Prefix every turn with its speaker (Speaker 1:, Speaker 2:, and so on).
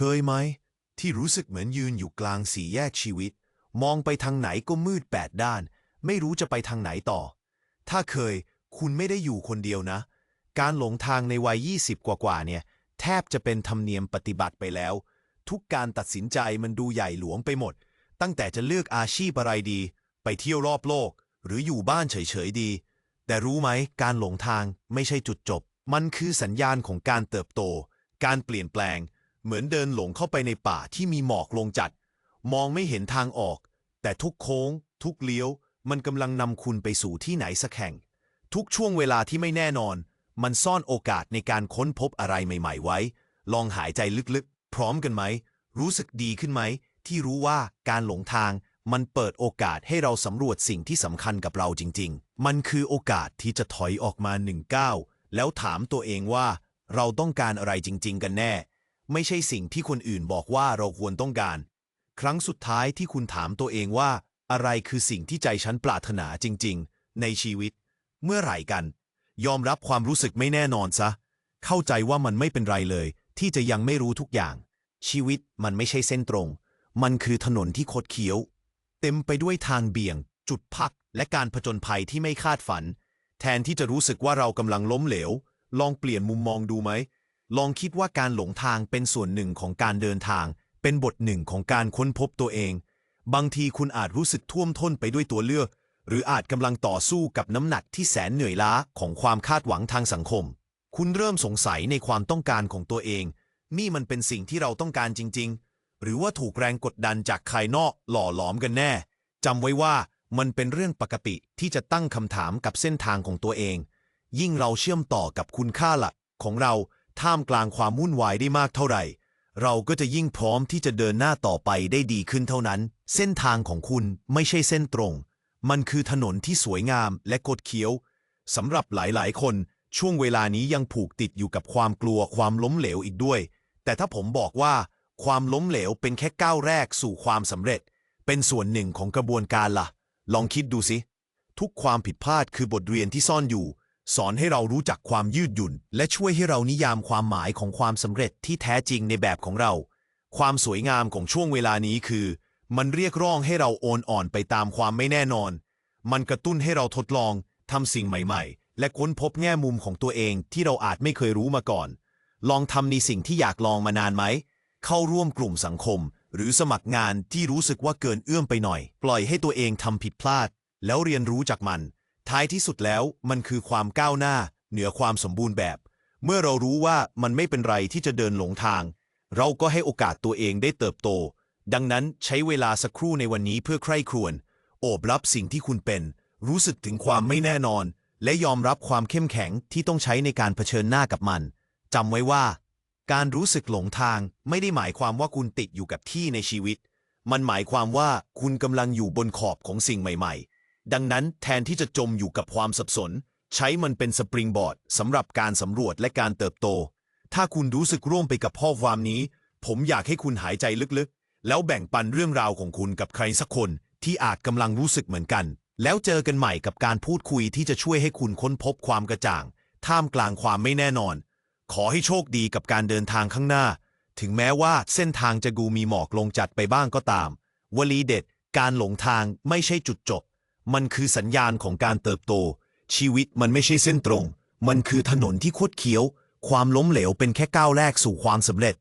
Speaker 1: เคยไหม ที่รู้สึกเหมือนยืนอยู่กลางสี่แยกชีวิต มองไปทางไหนก็มืดแปดด้าน ไม่รู้จะไปทางไหนต่อ ถ้าเคย คุณไม่ได้อยู่คนเดียวนะ การหลงทางในวัย 20 กว่าๆเนี่ย แทบจะเป็นธรรมเนียมปฏิบัติไปแล้ว ทุกการตัดสินใจมันดูใหญ่หลวงไปหมด ตั้งแต่จะเลือกอาชีพอะไรดี ไปเที่ยวรอบโลก หรืออยู่บ้านเฉยๆดี แต่รู้ไหมการหลงทางไม่ใช่จุดจบ มันคือสัญญาณของการเติบโต การเปลี่ยนแปลง เหมือนเดินหลงเข้าไปในป่าที่มีหมอกลงจัด มองไม่เห็นทางออก แต่ทุกโค้ง ทุกเลี้ยว มันกำลังนำคุณไปสู่ที่ไหนสักแห่ง ทุกช่วงเวลาที่ไม่แน่นอน มันซ่อนโอกาสในการค้นพบอะไรใหม่ ๆ ไว้ ลองหายใจลึกๆ พร้อมกันไหม รู้สึกดีขึ้นไหม ที่รู้ว่าการหลงทางมันเปิดโอกาสให้เราสำรวจสิ่งที่สำคัญกับเราจริง ๆ มันคือโอกาสที่จะถอยออกมาหนึ่งก้าวแล้วถามตัวเองว่า เราต้องการอะไรจริง ๆ กันแน่ ไม่ใช่สิ่งที่คนอื่นบอกว่าเราควรต้องการ ครั้งสุดท้ายที่คุณถามตัวเองว่า อะไรคือสิ่งที่ใจฉันปรารถนาจริง ๆ ในชีวิต เมื่อไหร่กัน ยอมรับความรู้สึกไม่แน่นอนซะ เข้าใจว่ามันไม่เป็นไรเลย ที่จะยังไม่รู้ทุกอย่าง ชีวิตมันไม่ใช่เส้นตรง มันคือถนนที่คดเคี้ยว เต็มไปด้วยทางเบี่ยง จุดพัก และการผจญภัยที่ไม่คาดฝัน แทนที่จะรู้สึกว่าเรากำลังล้มเหลว ลองเปลี่ยนมุมมองดูไหม ลองคิดว่าการหลงทางเป็นส่วนหนึ่งของการเดินทาง เป็นบทหนึ่งของการค้นพบตัวเอง บางทีคุณอาจรู้สึกท่วมท้นไปด้วยตัวเลือก หรืออาจกำลังต่อสู้กับน้ำหนักที่แสนเหนื่อยล้าของความคาดหวังทางสังคม คุณเริ่มสงสัยในความต้องการของตัวเอง นี่มันเป็นสิ่งที่เราต้องการจริง ๆ หรือว่าถูกแรงกดดันจากภายนอกหล่อหลอมกันแน่จำไว้ว่ามันเป็นเรื่องปกติที่จะตั้งคำถามกับเส้นทางของตัวเอง ยิ่งเราเชื่อมต่อกับคุณค่าหลักของเรา ท่ามกลางความวุ่นวายได้มากเท่าไหร่ เราก็จะยิ่งพร้อมที่จะเดินหน้าต่อไปได้ดีขึ้นเท่านั้น เส้นทางของคุณไม่ใช่เส้นตรง มันคือถนนที่สวยงามและกดเคี้ยวสำหรับหลายๆ คนช่วงเวลานี้ยังผูกติดอยู่กับความกลัวความล้มเหลวอีกด้วย แต่ถ้าผมบอกว่า ความล้มเหลวเป็นแค่ก้าวแรกสู่ความสำเร็จ เป็นส่วนหนึ่งของกระบวนการล่ะ ลองคิดดูสิ ทุกความผิดพลาดคือบทเรียนที่ซ่อนอยู่ สอนให้เรารู้จักความยืดหยุ่น และช่วยให้เรานิยามความหมายของความสำเร็จที่แท้จริงในแบบของเรา ความสวยงามของช่วงเวลานี้คือ มันเรียกร้องให้เราโอนอ่อนไปตามความไม่แน่นอน มันกระตุ้นให้เราทดลองทำสิ่งใหม่ๆ และค้นพบแง่มุมของตัวเองที่เราอาจไม่เคยรู้มาก่อน ลองทำในสิ่งที่อยากลองมานานไหม เข้าร่วมกลุ่มสังคม หรือสมัครงานที่รู้สึกว่าเกินเอื้อมไปหน่อย ปล่อยให้ตัวเองทำผิดพลาด แล้วเรียนรู้จากมัน ท้ายที่สุดแล้วมันคือความก้าวหน้า เหนือความสมบูรณ์แบบ เมื่อเรารู้ว่ามันไม่เป็นไรที่จะเดินหลงทาง เราก็ให้โอกาสตัวเองได้เติบโต ดังนั้นใช้เวลาสักครู่ในวันนี้เพื่อใคร่ครวญโอบรับสิ่งที่คุณเป็น รู้สึกถึงความไม่แน่นอน และยอมรับความเข้มแข็งที่ต้องใช้ในการเผชิญหน้ากับมันจำไว้ว่า การรู้สึกหลงทางไม่ได้หมายความว่าคุณติดอยู่กับที่ในชีวิต มันหมายความว่าคุณกำลังอยู่บนขอบของสิ่งใหม่ ๆ ดังนั้นแทนที่จะจมอยู่กับความสับสน ใช้มันเป็นสปริงบอร์ดสำหรับการสำรวจและการเติบโต ถ้าคุณรู้สึกร่วมไปกับข้อความนี้ ผมอยากให้คุณหายใจลึกๆ แล้วแบ่งปันเรื่องราวของคุณกับใครสักคนที่อาจกำลังรู้สึกเหมือนกัน แล้วเจอกันใหม่กับการพูดคุยที่จะช่วยให้คุณค้นพบความกระจ่าง ท่ามกลางความไม่แน่นอน ขอให้โชคดีกับการเดินทางข้างหน้า ถึงแม้ว่าเส้นทางจะกูมีหมอกลงจัดไปบ้างก็ตาม วลีเด็ด การหลงทางไม่ใช่จุดจบ มันคือสัญญาณของการเติบโต ชีวิตมันไม่ใช่เส้นตรง มันคือถนนที่คดเคี้ยว ความล้มเหลวเป็นแค่ก้าวแรกสู่ความสำเร็จ